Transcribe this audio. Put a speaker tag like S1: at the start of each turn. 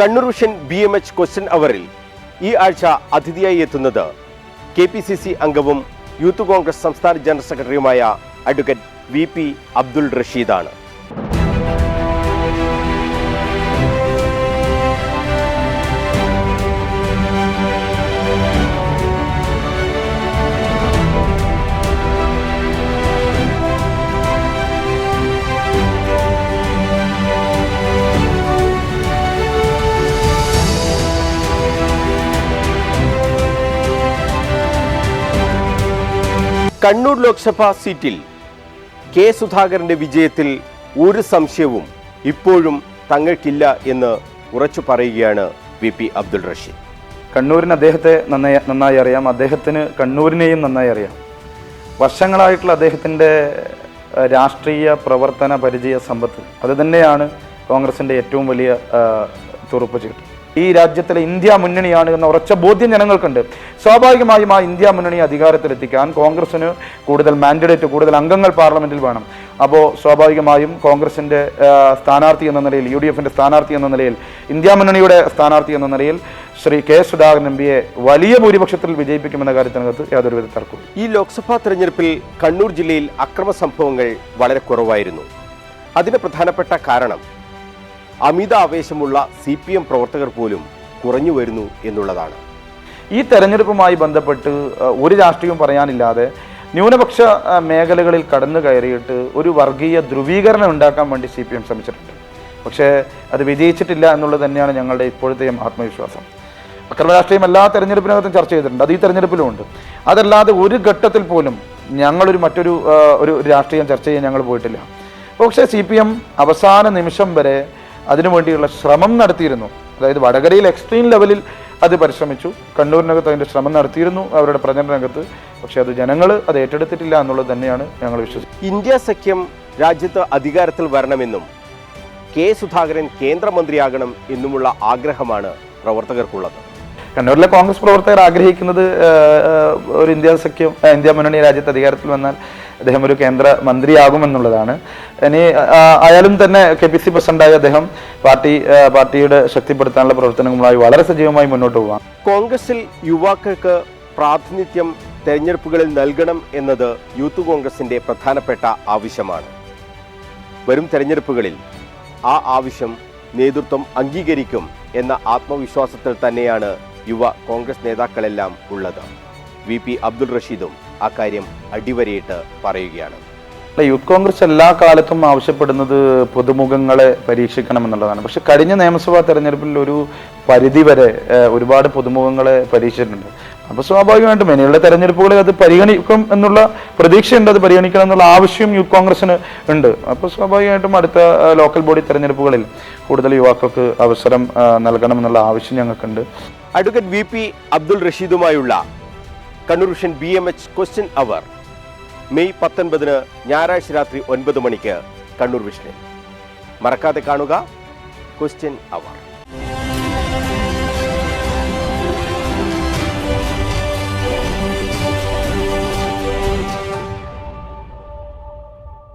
S1: Kannur vision B M H question അവറിൽ ഈ ആഴ്ച അതിഥിയായി എത്തുന്നത് കെ പി സി സി അംഗവും യൂത്ത് കോൺഗ്രസ് സംസ്ഥാന ജനറൽ സെക്രട്ടറിയുമായ അഡ്വക്കേറ്റ് വി പി അബ്ദുൾ റഷീദാണ്. കണ്ണൂർ ലോക്സഭാ സീറ്റിൽ കെ സുധാകരന്റെ വിജയത്തിൽ ഒരു സംശയവും ഇപ്പോഴും തങ്ങൾക്കില്ല എന്ന് ഉറച്ചു പറയുകയാണ് വി പി അബ്ദുൾ റഷീദ്.
S2: കണ്ണൂരിന് അദ്ദേഹത്തെ നന്നായി നന്നായി അറിയാം. അദ്ദേഹത്തിന് കണ്ണൂരിനെയും നന്നായി അറിയാം. വർഷങ്ങളായിട്ടുള്ള അദ്ദേഹത്തിന്റെ രാഷ്ട്രീയ പ്രവർത്തന പരിചയ സമ്പത്ത് അത് തന്നെയാണ് കോൺഗ്രസിന്റെ ഏറ്റവും വലിയ തുറപ്പ് ചീട്ട് ഈ രാജ്യത്തിലെ ഇന്ത്യ മുന്നണിയാണ് എന്ന ഉറച്ച ബോധ്യം ജനങ്ങൾക്കുണ്ട്. സ്വാഭാവികമായും ആ ഇന്ത്യ മുന്നണി അധികാരത്തിലെത്തിക്കാൻ കോൺഗ്രസിന് കൂടുതൽ മാൻഡേറ്റ് കൂടുതൽ അംഗങ്ങൾ പാർലമെന്റിൽ വേണം. അപ്പോൾ സ്വാഭാവികമായും കോൺഗ്രസിന്റെ ഏഹ്, സ്ഥാനാർത്ഥി എന്ന നിലയിൽ യു ഡി സ്ഥാനാർത്ഥി എന്ന നിലയിൽ ഇന്ത്യ മുന്നണിയുടെ സ്ഥാനാർത്ഥി എന്ന നിലയിൽ ശ്രീ കെ സുധാകരൻ എം പിയെ വലിയ ഭൂരിപക്ഷത്തിൽ വിജയിപ്പിക്കുമെന്ന കാര്യത്തിനകത്ത് യാതൊരുവിധ തർക്കവും
S1: ഈ ലോക്സഭാ തെരഞ്ഞെടുപ്പിൽ കണ്ണൂർ ജില്ലയിൽ അക്രമ സംഭവങ്ങൾ വളരെ കുറവായിരുന്നു. അതിന് പ്രധാനപ്പെട്ട കാരണം അമിത ആവേശമുള്ള സി പി എം പ്രവർത്തകർ പോലും കുറഞ്ഞു വരുന്നു എന്നുള്ളതാണ്.
S2: ഈ തെരഞ്ഞെടുപ്പുമായി ബന്ധപ്പെട്ട് ഒരു രാഷ്ട്രീയം പറയാനില്ലാതെ ന്യൂനപക്ഷ മേഖലകളിൽ കടന്നു കയറിയിട്ട് ഒരു വർഗീയ ധ്രുവീകരണം ഉണ്ടാക്കാൻ വേണ്ടി സി പി എം ശ്രമിച്ചിട്ടുണ്ട്. പക്ഷേ അത് വിജയിച്ചിട്ടില്ല എന്നുള്ളത് തന്നെയാണ് ഞങ്ങളുടെ ഇപ്പോഴത്തെ ആത്മവിശ്വാസം. അക്രമ രാഷ്ട്രീയം എല്ലാ തെരഞ്ഞെടുപ്പിനകത്തും ചർച്ച ചെയ്തിട്ടുണ്ട്. അത് ഈ തെരഞ്ഞെടുപ്പിലും ഉണ്ട്. അതല്ലാതെ ഒരു ഘട്ടത്തിൽ പോലും ഞങ്ങളൊരു മറ്റൊരു ഒരു രാഷ്ട്രീയം ചർച്ച ചെയ്യാൻ ഞങ്ങൾ പോയിട്ടില്ല. പക്ഷേ സി പി എം അവസാന നിമിഷം വരെ അതിനുവേണ്ടിയുള്ള ശ്രമം നടത്തിയിരുന്നു. അതായത് വടകരയിൽ എക്സ്ട്രീം ലെവലിൽ അത് പരിശ്രമിച്ചു. കണ്ണൂരിനകത്ത് അതിന്റെ ശ്രമം നടത്തിയിരുന്നു അവരുടെ പ്രചരണ രംഗത്ത് പക്ഷേ അത് ജനങ്ങൾ അത് ഏറ്റെടുത്തിട്ടില്ല എന്നുള്ളത് തന്നെയാണ് ഞങ്ങൾ വിശ്വസിക്കുന്നത്.
S1: ഇന്ത്യ സഖ്യം രാജ്യത്ത് അധികാരത്തിൽ വരണമെന്നും കെ സുധാകരൻ കേന്ദ്രമന്ത്രിയാകണം എന്നുമുള്ള ആഗ്രഹമാണ് പ്രവർത്തകർക്കുള്ളത്.
S2: കണ്ണൂരിലെ കോൺഗ്രസ് പ്രവർത്തകർ ആഗ്രഹിക്കുന്നത് ഒരു ഇന്ത്യ സഖ്യം ഇന്ത്യ മുന്നണി രാജ്യത്ത് അധികാരത്തിൽ വന്നാൽ അദ്ദേഹം ഒരു കേന്ദ്ര മന്ത്രിയാകുമെന്നുള്ളതാണ്. ഇനി ആയാലും തന്നെ കെ പി സി പ്രസിഡന്റായ അദ്ദേഹം പാർട്ടി പാർട്ടിയുടെ ശക്തിപ്പെടുത്താനുള്ള പ്രവർത്തനങ്ങളുമായി വളരെ സജീവമായി മുന്നോട്ട് പോകാം
S1: കോൺഗ്രസിൽ യുവാക്കൾക്ക് പ്രാതിനിധ്യം തെരഞ്ഞെടുപ്പുകളിൽ നൽകണം എന്നത് യൂത്ത് കോൺഗ്രസിന്റെ പ്രധാനപ്പെട്ട ആവശ്യമാണ്. വരും തെരഞ്ഞെടുപ്പുകളിൽ ആ ആവശ്യം നേതൃത്വം അംഗീകരിക്കും എന്ന ആത്മവിശ്വാസത്തിൽ തന്നെയാണ് യുവ കോൺഗ്രസ് നേതാക്കളെല്ലാം ഉള്ളത്. വി പി അബ്ദുൾ റഷീദും അക്കാര്യം അടിവരയിട്ട് പറയുകയാണ്.
S2: യൂത്ത് കോൺഗ്രസ് എല്ലാ കാലത്തും ആവശ്യപ്പെടുന്നത് പുതുമുഖങ്ങളെ പരീക്ഷിക്കണം എന്നുള്ളതാണ് പക്ഷെ കഴിഞ്ഞ നിയമസഭാ തെരഞ്ഞെടുപ്പിൽ ഒരു പരിധി വരെ ഒരുപാട് പുതുമുഖങ്ങളെ പരീക്ഷിച്ചിട്ടുണ്ട്. അപ്പോൾ സ്വാഭാവികമായിട്ടും ഇനിയുള്ള തെരഞ്ഞെടുപ്പുകളിൽ അത് പരിഗണിക്കും എന്നുള്ള പ്രതീക്ഷയുണ്ട് അത് പരിഗണിക്കണം എന്നുള്ള ആവശ്യം യൂത്ത് കോൺഗ്രസിന് ഉണ്ട്. അപ്പോൾ സ്വാഭാവികമായിട്ടും അടുത്ത ലോക്കൽ ബോഡി തെരഞ്ഞെടുപ്പുകളിൽ കൂടുതൽ യുവാക്കൾക്ക് അവസരം നൽകണം എന്നുള്ള ആവശ്യം ഞങ്ങൾക്കുണ്ട്.
S1: Advocate V P Abdul റഷീദുമായുള്ള Kannur vision B M H question hour May പത്തൊൻപതിന് ഞായറാഴ്ച രാത്രി ഒൻപത് മണിക്ക് കണ്ണൂർ വിഷനിൽ മറക്കാതെ കാണുക ക്വസ്റ്റ്യൻ അവർ.